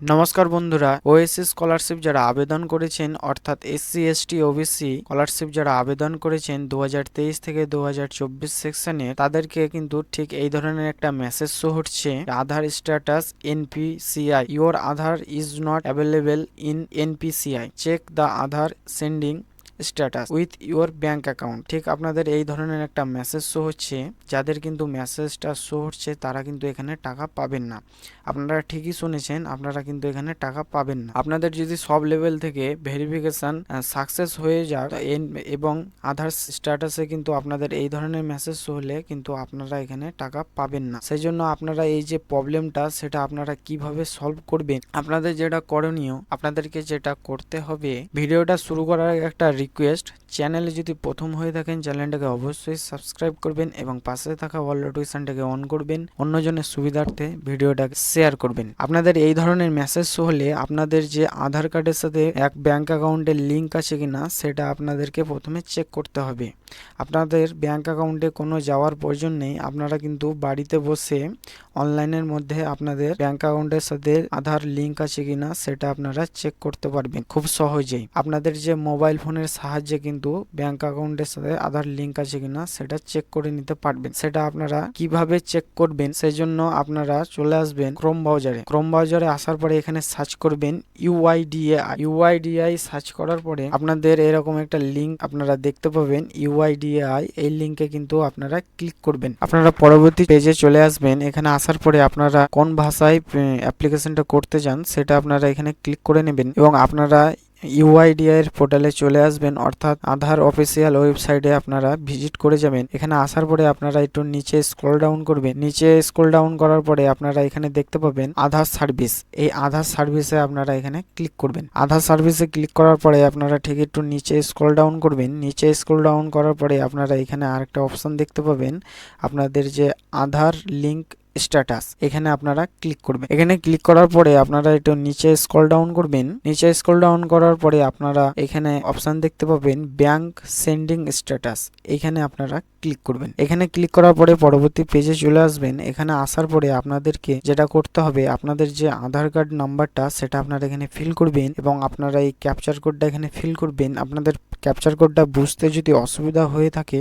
নমস্কার বন্ধুরা OSC scholarship যারা আবেদন করেছেন, অর্থাৎ এসসি, এসটি, ওবিসি স্কলারশিপ যারা আবেদন করেছেন দু হাজার তেইশ থেকে দু হাজার চব্বিশ সেকশনে, তাদেরকে কিন্তু ঠিক এই ধরনের একটা মেসেজ শো হচ্ছে, Aadhaar status NPCI, your Aadhaar is not available in NPCI. Check the Aadhaar sending status with your bank account ঠিক আপনাদের এই ধরনের একটা মেসেজ শো হচ্ছে, যাদের কিন্তু মেসেজটা শো হচ্ছে, তারা কিন্তু এখানে টাকা পাবেন না। আপনারা ঠিকই শুনেছেন, আপনারা কিন্তু এখানে টাকা পাবেন না। আপনাদের যদি সব লেভেল থেকে ভেরিফিকেশন সাকসেস হয়ে যায় এবং আধার স্ট্যাটাসে কিন্তু আপনাদের এই ধরনের মেসেজ শো হলে কিন্তু আপনারা এখানে টাকা পাবেন না। সেই জন্য আপনারা এই যে প্রবলেমটা সেটা আপনারা কীভাবে সলভ করবেন? আপনাদের যেটা করণীয়, আপনাদেরকে যেটা করতে হবে ভিডিওটা শুরু করার একটা রিকোয়েস্ট, চ্যানেলে যদি প্রথম হয়ে থাকেন, চ্যানেলটাকে অবশ্যই সাবস্ক্রাইব করবেন এবং পাশে থাকা অল নোটিফিকেশনটাকে অন করবেন। অন্যজনের সুবিধার্থে ভিডিওটাকে শেয়ার করবেন। আপনাদের এই ধরনের মেসেজ হলে আপনাদের যে আধার কার্ডের সাথে এক ব্যাংক অ্যাকাউন্টের লিঙ্ক আছে কিনা, সেটা আপনাদেরকে প্রথমে চেক করতে হবে। আপনাদের ব্যাংক অ্যাকাউন্টে কোনো যাওয়ার প্রয়োজন নেই। আপনারা কিন্তু বাড়িতে বসে অনলাইনের মধ্যে আপনাদের ব্যাংক অ্যাকাউন্টের সাথে আধার লিঙ্ক আছে কিনা, সেটা আপনারা চেক করতে পারবেন। খুব সহজেই। আপনাদের যে মোবাইল ফোনের সাহায্যে কিন্তু ব্যাংক অ্যাকাউন্টের সাথে আধার লিঙ্ক আছে কিনা সেটা চেক করে নিতে পারবেন। সেটা আপনারা কীভাবে চেক করবেন সেই জন্য আপনারা চলে আসবেন ক্রোম ব্রাউজারে ক্রোম ব্রাউজারে আসার পরে এখানে সার্চ করবেন ইউআইডিএআই ইউআইডিআই সার্চ করার পরে আপনাদের এরকম একটা লিঙ্ক আপনারা দেখতে পাবেন। ইউআইডিএআই এই লিঙ্কে কিন্তু আপনারা ক্লিক করবেন। আপনারা পরবর্তী পেজে চলে আসবেন। এখানে আসার পরে আপনারা কোন ভাষায় অ্যাপ্লিকেশনটা করতে চান সেটা আপনারা এখানে ক্লিক করে নেবেন এবং আপনারা ইউআইডিআই এর পোর্টালে চলে আসবেন, অর্থাৎ আধার অফিসিয়াল ওয়েবসাইটে আপনারা ভিজিট করে যাবেন। এখানে আসার পরে আপনারা একটু নিচে স্ক্রল ডাউন করবেন। নিচে স্ক্রল ডাউন করার পরে আপনারা এখানে দেখতে পাবেন আধার সার্ভিস এই আধার সার্ভিসে আপনারা এখানে ক্লিক করবেন। আধার সার্ভিসে ক্লিক করার পরে আপনারা ঠিক একটু নিচে স্ক্রল ডাউন করবেন। নিচে স্ক্রল ডাউন করার পরে আপনারা এখানে আরেকটা অপশন দেখতে পাবেন। আপনাদের যে আধার লিংক স্ট্যাটাস এখানে আপনারা ক্লিক করবেন। এখানে ক্লিক করার পরে আপনারা একটু নিচে স্ক্রল ডাউন করবেন। নিচে স্ক্রল ডাউন করার পরে আপনারা এখানে অপশন দেখতে পাবেন ব্যাংক সেন্ডিং স্ট্যাটাস এখানে আপনারা ক্লিক করবেন। এখানে ক্লিক করার পরে পরবর্তী পেজে চলে আসবেন। এখানে আসার পরে আপনাদেরকে যেটা করতে হবে, আপনাদের যে আধার কার্ড নাম্বারটা সেটা আপনারা এখানে ফিল করবেন এবং আপনারা এই ক্যাপচার কোডটা এখানে ফিল করবেন। আপনাদের ক্যাপচার কোডটা বুঝতে যদি অসুবিধা হয়ে থাকে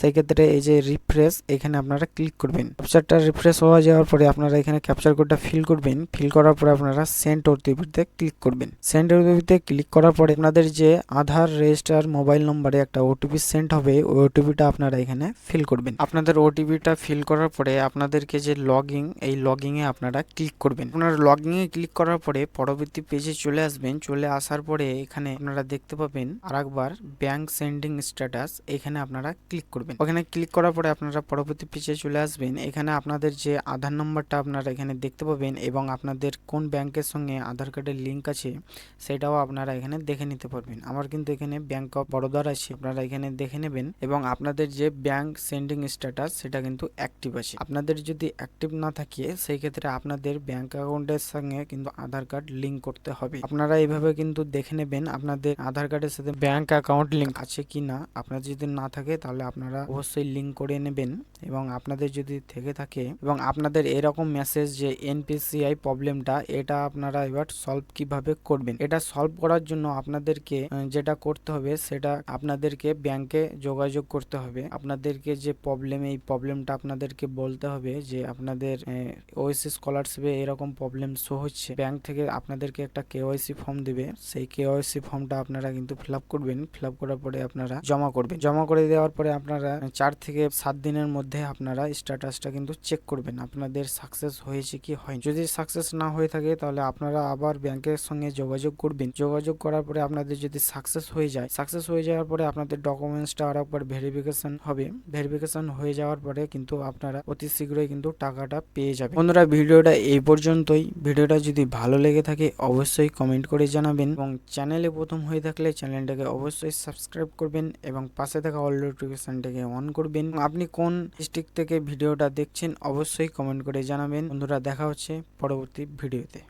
সেই ক্ষেত্রে এই যে রিফ্রেশ এখানে আপনারা ক্লিক করবেন। ক্যাপচারটা রিফ্রেশ হওয়া যাওয়ার পরে আপনারা এখানে ক্যাপচার কোডটা ফিল করবেন। ফিল করার পরে আপনারা সেন্ড ওটিপিতে ক্লিক করবেন। সেন্ড ওটিপিতে ক্লিক করার পরে আপনাদের যে আধার রেজিস্টার মোবাইল নম্বরে একটা ওটিপি সেন্ড হবে, ওই ওটিপিটা আপনারা এখানে ফিল করবেন। আপনাদের ওটিপিটা ফিল করার পরে আপনাদেরকে যে লগইন এই এ আপনারা ক্লিক করবেন। আপনারা এ ক্লিক করার পরে পরবর্তী পেজে চলে আসবেন। চলে আসার পরে এখানে আপনারা দেখতে পাবেন আরেকবার ব্যাংক সেন্ডিং স্ট্যাটাস এখানে আপনারা ক্লিক করবেন। ওখানে ক্লিক করার পরে আপনারা পরবর্তী পেজে চলে আসবেন। এখানে আপনাদের যে আধার নম্বরটা আপনারা এখানে দেখতে পাবেন এবং আপনাদের কোন ব্যাংকের সঙ্গে আধার কার্ডের লিঙ্ক আছে, সেটাও আপনারা এখানে দেখে নিতে পারবেন। আমার কিন্তু এখানে ব্যাংক অফ বরোদার আছে, আপনারা এখানে দেখে নেবেন এবং আপনাদের যে ব্যাংক সেন্ডিং স্ট্যাটাস সেটা কিন্তু অ্যাক্টিভ আছে। আপনাদের যদি অ্যাক্টিভ না থাকে সেই ক্ষেত্রে আপনাদের ব্যাংক অ্যাকাউন্টের সঙ্গে কিন্তু আধার কার্ড লিঙ্ক করতে হবে। আপনারা এইভাবে কিন্তু দেখে নেবেন, আপনাদের আধার কার্ডের সাথে ব্যাংক অ্যাকাউন্ট লিঙ্ক আছে কি না, আপনার যদি না থাকে তাহলে আপনারা অবশ্যই লিঙ্ক করে নেবেন এবং আপনাদের যদি থেকে থাকে এবং আপনাদের এরকম মেসেজ যে এনপিসিআই প্রবলেমটা এটা আপনারা এবার সলভ কীভাবে করবেন? এটা সলভ করার জন্য আপনাদেরকে যেটা করতে হবে সেটা আপনাদেরকে ব্যাংকে যোগাযোগ করতে হবে। আপনাদেরকে যে প্রবলেম এই প্রবলেমটা আপনাদেরকে বলতে হবে যে আপনাদের ওএসসি স্কলারশিপে এরকম প্রবলেম শো হচ্ছে। ব্যাংক থেকে আপনাদেরকে একটা কেওয়াইসি ফর্ম দেবে। সেই কেওয়াইসি ফর্মটা আপনারা কিন্তু ফিল আপ করবেন। ফিল আপ করার পরে আপনারা জমা করবেন। জমা করে দেওয়ার পরে আপনারা চার থেকে সাত দিনের মধ্যে আপনারা স্ট্যাটাসটা কিন্তু চেক করবেন, আপনাদের সাকসেস হয়েছে কি হয় যদি সাকসেস না হয়ে থাকে, তাহলে আপনারা আবার ব্যাংকের সঙ্গে যোগাযোগ করবেন। যোগাযোগ করার পরে আপনাদের যদি সাকসেস হয়ে যায় সাকসেস হয়ে যাওয়ার পরে আপনাদের ডকুমেন্টসটা আর একবার ভেরিফিকেশন হবে। ভেরিফিকেশন হয়ে যাওয়ার পরে কিন্তু আপনারা অতি শীঘ্রই কিন্তু টাকাটা পেয়ে যাবেন। বন্ধুরা, ভিডিওটা এই পর্যন্তই। ভিডিওটা যদি ভালো লেগে থাকে, অবশ্যই কমেন্ট করে জানাবেন। এবং চ্যানেলে প্রথম হয়ে থাকলে চ্যানেলটাকে অবশ্যই সাবস্ক্রাইব করবেন এবং পাশে থাকা অল নোটিফিকেশানটাকে অন করবেন। আপনি কোন ডিস্ট্রিক্ট থেকে ভিডিওটা দেখছেন, অবশ্যই কমেন্ট করে জানাবেন। বন্ধুরা, দেখা হচ্ছে পরবর্তী ভিডিওতে।